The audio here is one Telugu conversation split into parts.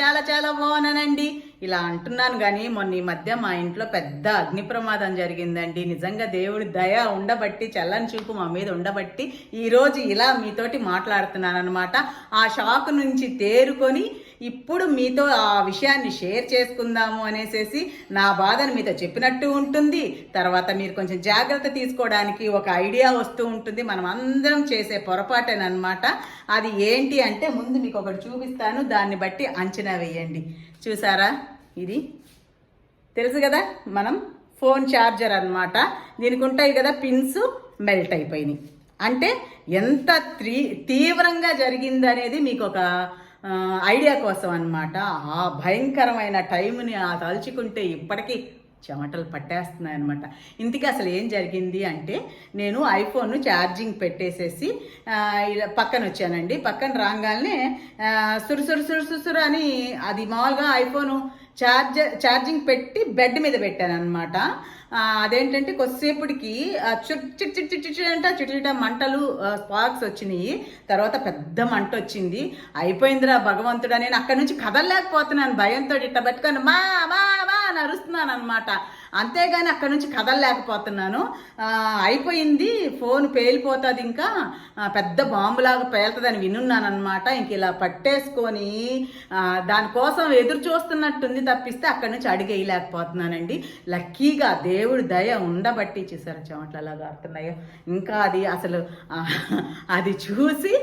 చాలా చాలా బాగున్నానండి. ఇలా అంటున్నాను కానీ మొన్న ఈ మధ్య మా ఇంట్లో పెద్ద అగ్ని ప్రమాదం జరిగిందండి. నిజంగా దేవుడి దయ ఉండబట్టి చల్లని చూపు మా మీద ఉండబట్టి ఈరోజు ఇలా మీతోటి మాట్లాడుతున్నాను అనమాట ఆ షాక్ నుంచి తేరుకొని ఇప్పుడు మీతో ఆ విషయాన్ని షేర్ చేసుకుందాము అనేసేసి నా బాధను మీతో చెప్పినట్టు ఉంటుంది. తర్వాత మీరు కొంచెం జాగ్రత్త తీసుకోవడానికి ఒక ఐడియా వస్తూ ఉంటుంది. మనం అందరం చేసే పొరపాటేనమాట అది ఏంటి అంటే ముందు మీకు ఒకటి చూపిస్తాను. దాన్ని బట్టి అంచనా వేయండి. చూసారా? ఇది తెలుసు కదా? మనం ఫోన్ ఛార్జర్ అన్నమాట. దీనికి ఉంటాయి కదా పిన్స్ మెల్ట్ అయిపోయినాయి. అంటే ఎంత త్రీ తీవ్రంగా జరిగింది అనేది మీకు ఒక ఐడియా కోసం అనమాట ఆ భయంకరమైన టైంని ఆ తలుచుకుంటే ఇప్పటికీ చెమటలు పట్టేస్తున్నాయి అనమాట ఇంతకీ అసలు ఏం జరిగింది అంటే నేను ఐఫోన్ ఛార్జింగ్ పెట్టేసేసి ఇలా పక్కన వచ్చానండి. పక్కన రాగానే సురు సురు సురు సురు అని అది మామూలుగా ఐఫోను ఛార్జర్ ఛార్జింగ్ పెట్టి బెడ్ మీద పెట్టాను అనమాట అదేంటంటే కొద్దిసేపటికి చిట్ చుట్ చిట్ చిట్ చిట్ చిట్ అంటే చిట మంటలు స్పార్క్స్ వచ్చినాయి. తర్వాత పెద్ద మంట వచ్చింది. అయిపోయిందిరా భగవంతుడా నేను అక్కడి నుంచి కదలలేకపోతున్నాను భయంతో ఇట్ట పెట్టుకొని మా మా మా అని అరుస్తున్నాను అనమాట అంతేగాని అక్కడ నుంచి కదలలేకపోతున్నాను. అయిపోయింది ఫోన్ పేలిపోతుంది ఇంకా. పెద్ద బాంబులాగా పేలుతుందని వినున్నానమాట ఇంక ఇలా పట్టేసుకొని దానికోసం ఎదురు చూస్తున్నట్టుంది తప్పిస్తే అక్కడి నుంచి అడిగేయలేకపోతున్నానండి. లక్కీగా దేవుడి దయ ఉండబట్టి చూసారు చెమట్లు. అలా గారుతున్నాయో ఇంకా అది అసలు అది చూసి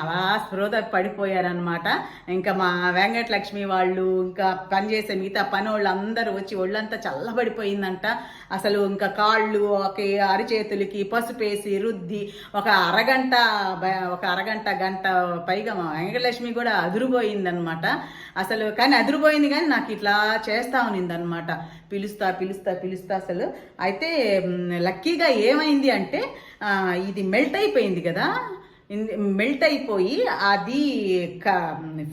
అలా స్పృహ పడిపోయారనమాట ఇంకా మా వెంకటలక్ష్మి వాళ్ళు ఇంకా పనిచేసే మిగతా పని వాళ్ళు అందరూ వచ్చి ఒళ్ళంతా చల్లబడిపోయిందంట. అసలు ఇంకా కాళ్ళు ఒక అరిచేతులకి పసుపేసి రుద్ది ఒక అరగంట ఒక అరగంట గంట పైగా మా వెంకటలక్ష్మి కూడా అదిరిపోయిందనమాట అసలు కానీ అదిరిపోయింది కానీ నాకు ఇట్లా చేస్తా ఉన్నిందనమాట పిలుస్తా పిలుస్తా పిలుస్తా అసలు. అయితే లక్కీగా ఏమైంది అంటే ఇది మెల్ట్ అయిపోయింది కదా. మెల్ట్ అయిపోయి అది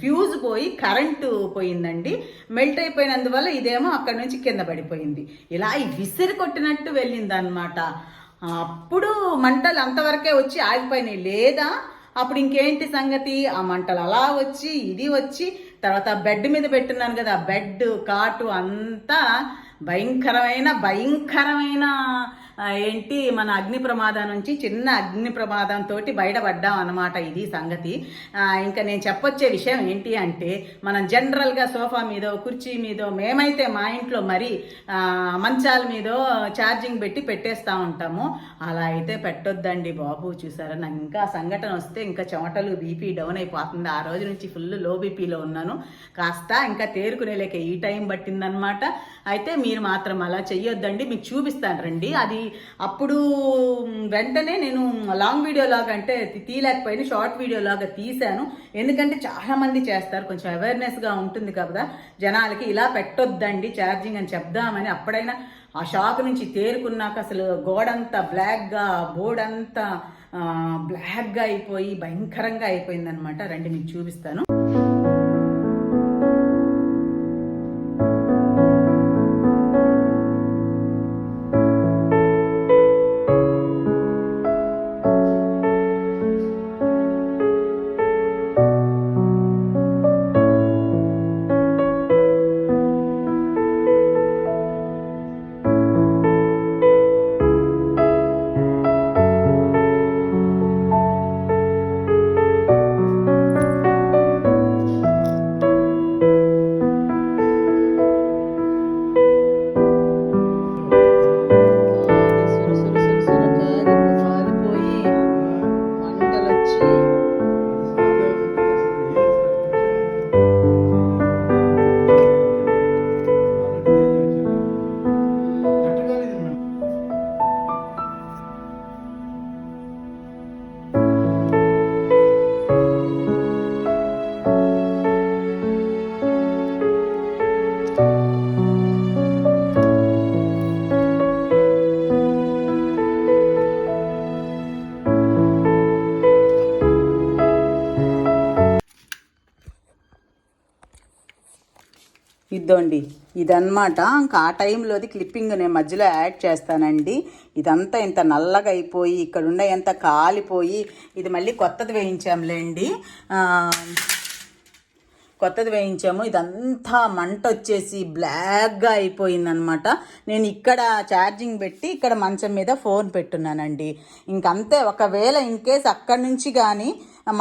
ఫ్యూజ్ పోయి కరెంటు పోయిందండి. మెల్ట్ అయిపోయినందువల్ల ఇదేమో అక్కడ నుంచి కింద పడిపోయింది. ఇలా విసిరి కొట్టినట్టు వెళ్ళిందనమాట అప్పుడు మంటలు అంతవరకే వచ్చి ఆగిపోయినాయి. లేదా అప్పుడు ఇంకేంటి సంగతి? ఆ మంటలు అలా వచ్చి ఇది వచ్చి తర్వాత బెడ్ మీద పెట్టున్నాను కదా బెడ్ కాటు అంతా భయంకరమైన భయంకరమైన ఏంటి మన అగ్ని ప్రమాదం నుంచి చిన్న అగ్ని ప్రమాదంతో బయటపడ్డాం అనమాట ఇది సంగతి. ఇంకా నేను చెప్పొచ్చే విషయం ఏంటి అంటే మనం జనరల్గా సోఫా మీదో కుర్చీ మీదో మేమైతే మా ఇంట్లో మరి మంచాల మీదో ఛార్జింగ్ పెట్టి పెట్టేస్తూ ఉంటాము. అలా అయితే పెట్టొద్దండి బాబు చూసారా? నాకు ఇంకా సంఘటన వస్తే ఇంకా చెమటలు బీపీ డౌన్ అయిపోతుంది. ఆ రోజు నుంచి ఫుల్లో బీపీలో ఉన్నాను. కాస్త ఇంకా తేరుకునే లేక ఈ టైం పట్టిందనమాట అయితే మీరు మాత్రం అలా చెయ్యొద్దండి. మీకు చూపిస్తాను రండి. అది అప్పుడు వెంటనే నేను లాంగ్ వీడియో లాగా అంటే తీయలేకపోయినా షార్ట్ వీడియో లాగా తీశాను. ఎందుకంటే చాలా మంది చేస్తారు కొంచెం అవేర్నెస్గా ఉంటుంది కదా. జనాలకి ఇలా పెట్టొద్దండి ఛార్జింగ్ అని చెప్దామని అప్పుడైనా ఆ షాక్ నుంచి తేరుకున్నాక అసలు గోడంతా బ్లాక్గా బోర్డంతా బ్లాక్గా అయిపోయి భయంకరంగా అయిపోయిందనమాట రండి మీకు చూపిస్తాను. ఇద్దండి ఇదన్నమాట. ఇంకా ఆ టైంలోది క్లిప్పింగ్ నేను మధ్యలో యాడ్ చేస్తానండి. ఇదంతా ఇంత నల్లగా అయిపోయి ఇక్కడ ఉండే ఎంత కాలిపోయి ఇది మళ్ళీ కొత్తది వేయించాంలేండి. కొత్తది వేయించాము. ఇదంతా మంట వచ్చేసి బ్లాక్గా అయిపోయిందనమాట నేను ఇక్కడ ఛార్జింగ్ పెట్టి ఇక్కడ మంచం మీద ఫోన్ పెట్టున్నానండి. ఇంకంతే. ఒకవేళ ఇన్ కేస్ అక్కడి నుంచి కానీ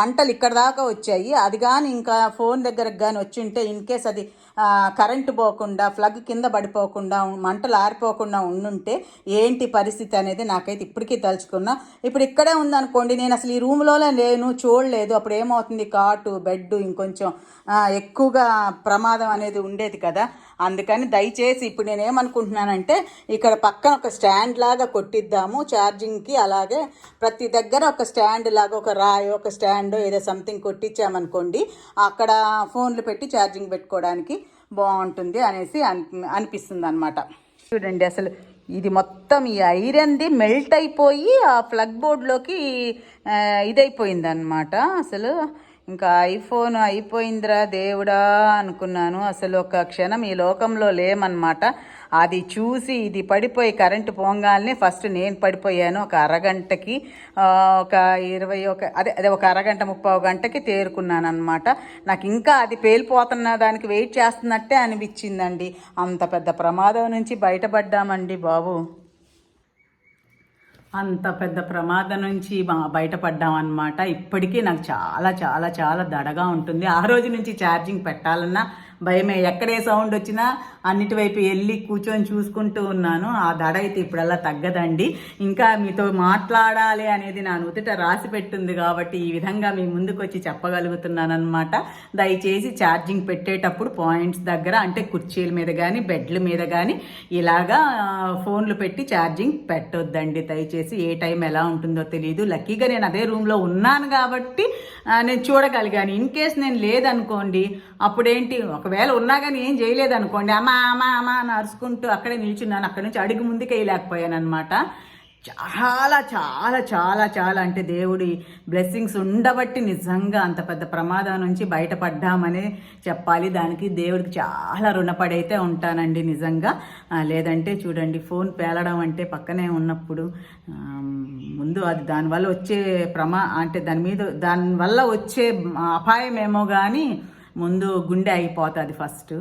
మంటలు ఇక్కడ దాకా వచ్చాయి. అది కానీ ఇంకా ఫోన్ దగ్గరకు కానీ వచ్చి ఉంటే ఇన్ కేస్ అది కరెంటు పోకుండా ప్లగ్ కింద పడిపోకుండా మంటలు ఆరిపోకుండా ఉండుంటే ఏంటి పరిస్థితి అనేది నాకైతే ఇప్పటికీ తలుచుకున్నా. ఇప్పుడు ఇక్కడే ఉందనుకోండి నేను అసలు ఈ రూమ్లోనే లేను చూడలేదు. అప్పుడు ఏమవుతుంది? కాటు బెడ్ ఇంకొంచెం ఎక్కువగా ప్రమాదం అనేది ఉండేది కదా. అందుకని దయచేసి ఇప్పుడు నేను ఏమనుకుంటున్నానంటే ఇక్కడ పక్కన ఒక స్టాండ్ లాగా కొట్టిద్దాము ఛార్జింగ్కి అలాగే ప్రతి దగ్గర ఒక స్టాండ్ లాగా ఒక రాయి ఒక స్టాండ్ ఏదో సంథింగ్ కొట్టించామనుకోండి అక్కడ ఫోన్లు పెట్టి ఛార్జింగ్ పెట్టుకోవడానికి బాగుంటుంది అనేసి అని అనిపిస్తుంది అనమాట చూడండి అసలు ఇది మొత్తం ఈ ఐరన్ది మెల్ట్ అయిపోయి ఆ ప్లగ్ బోర్డ్లోకి ఇదైపోయింది అనమాట అసలు. ఇంకా ఐఫోన్ అయిపోయిందిరా దేవుడా అనుకున్నాను. అసలు ఒక క్షణం ఈ లోకంలో లేమన్నమాట. అది చూసి ఇది పడిపోయి కరెంటు పోగానే ఫస్ట్ నేను పడిపోయాను. ఒక అరగంటకి ఒక ఇరవై ఒక అదే అదే ఒక అరగంట ముప్పై గంటకి తేరుకున్నాను అనమాట నాకు ఇంకా అది పేలిపోతున్న దానికి వెయిట్ చేస్తున్నట్టే అనిపించిందండి. అంత పెద్ద ప్రమాదం నుంచి బయటపడ్డామండి బాబు. అంత పెద్ద ప్రమాదం నుంచి బయటపడ్డాం అనమాట ఇప్పటికీ నాకు చాలా చాలా చాలా దడగా ఉంటుంది. ఆ రోజు నుంచి ఛార్జింగ్ పెట్టాలన్నా భయమే. ఎక్కడే సౌండ్ వచ్చినా అన్నిటి వైపు వెళ్ళి కూర్చొని చూసుకుంటూ ఉన్నాను. ఆ దడ అయితే ఇప్పుడల్లా తగ్గదండి. ఇంకా మీతో మాట్లాడాలి అనేది నా నుదుట రాసి పెట్టింది కాబట్టి ఈ విధంగా మీ ముందుకు వచ్చి చెప్పగలుగుతున్నాను దయచేసి ఛార్జింగ్ పెట్టేటప్పుడు పాయింట్స్ దగ్గర అంటే కుర్చీల మీద కానీ బెడ్ల మీద కానీ ఇలాగా ఫోన్లు పెట్టి ఛార్జింగ్ పెట్టొద్దండి. దయచేసి ఏ టైం ఎలా ఉంటుందో తెలియదు లక్కీగా నేను అదే రూమ్లో ఉన్నాను కాబట్టి నేను చూడగలిగాను. ఇన్ కేస్ నేను లేదనుకోండి అప్పుడేంటి? ఒకవేళ ఉన్నా కానీ ఏం చేయలేదు అనుకోండి అమ్మా అమ్మా అమ్మా అని అరుచుకుంటూ అక్కడే నిల్చున్నాను. అక్కడి నుంచి అడుగు ముందుకు వేయలేకపోయాను అనమాట చాలా చాలా చాలా చాలా అంటే దేవుడి బ్లెస్సింగ్స్ ఉండబట్టి నిజంగా అంత పెద్ద ప్రమాదం నుంచి బయటపడ్డామని చెప్పాలి. దానికి దేవుడికి చాలా రుణపడైతే ఉంటానండి నిజంగా. లేదంటే చూడండి ఫోన్ పేలడం అంటే పక్కనే ఉన్నప్పుడు ముందు అది దానివల్ల వచ్చే ప్రమా అంటే దాని మీద దానివల్ల వచ్చే అపాయం ఏమో కానీ ముందు గుండె అయిపోతుంది ఫస్ట్.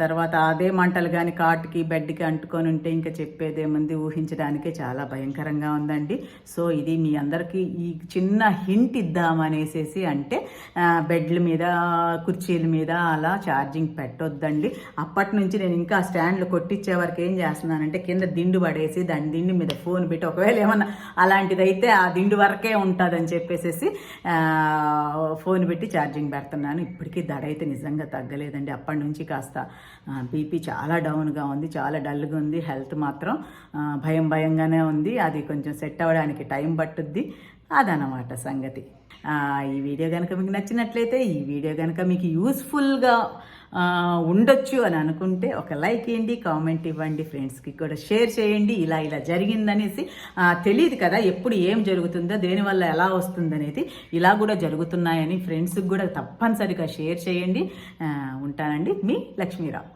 తర్వాత అదే మంటలు కానీ కాటుకి బెడ్కి అంటుకొని ఉంటే ఇంకా చెప్పేదేముంది? ఊహించడానికే చాలా భయంకరంగా ఉందండి. సో ఇది మీ అందరికీ ఈ చిన్న హింట్ ఇద్దామనేసేసి అంటే బెడ్ల మీద కుర్చీల మీద అలా ఛార్జింగ్ పెట్టొద్దండి. అప్పటి నుంచి నేను ఇంకా స్టాండ్లు కొట్టించే వరకు ఏం చేస్తున్నానంటే కింద దిండు పడేసి దాని దిండు మీద ఫోన్ పెట్టి ఒకవేళ ఏమన్నా అలాంటిదైతే ఆ దిండు వరకే ఉంటుందని చెప్పేసేసి ఫోన్ పెట్టి ఛార్జింగ్ పెడుతున్నాను. ఇప్పటికీ దడ అయితే నిజంగా తగ్గలేదండి. అప్పటి నుంచి కాస్త బీపీ చాలా డౌన్గా ఉంది చాలా డల్గా ఉంది హెల్త్ మాత్రం భయం భయంగానే ఉంది. అది కొంచెం సెట్ అవ్వడానికి టైం పట్టుద్ది. అదనమాట సంగతి. ఈ వీడియో కనుక మీకు నచ్చినట్లయితే ఈ వీడియో కనుక మీకు యూస్ఫుల్గా ఉండొచ్చు అని అనుకుంటే ఒక లైక్ ఇవ్వండి కామెంట్ ఇవ్వండి ఫ్రెండ్స్కి కూడా షేర్ చేయండి. ఇలా ఇలా జరిగిందనేసి తెలియదు కదా ఎప్పుడు ఏం జరుగుతుందో దేనివల్ల ఎలా వస్తుందనేది. ఇలా కూడా జరుగుతున్నాయని ఫ్రెండ్స్కి కూడా తప్పనిసరిగా షేర్ చేయండి. ఉంటానండి. మీ లక్ష్మీరావు.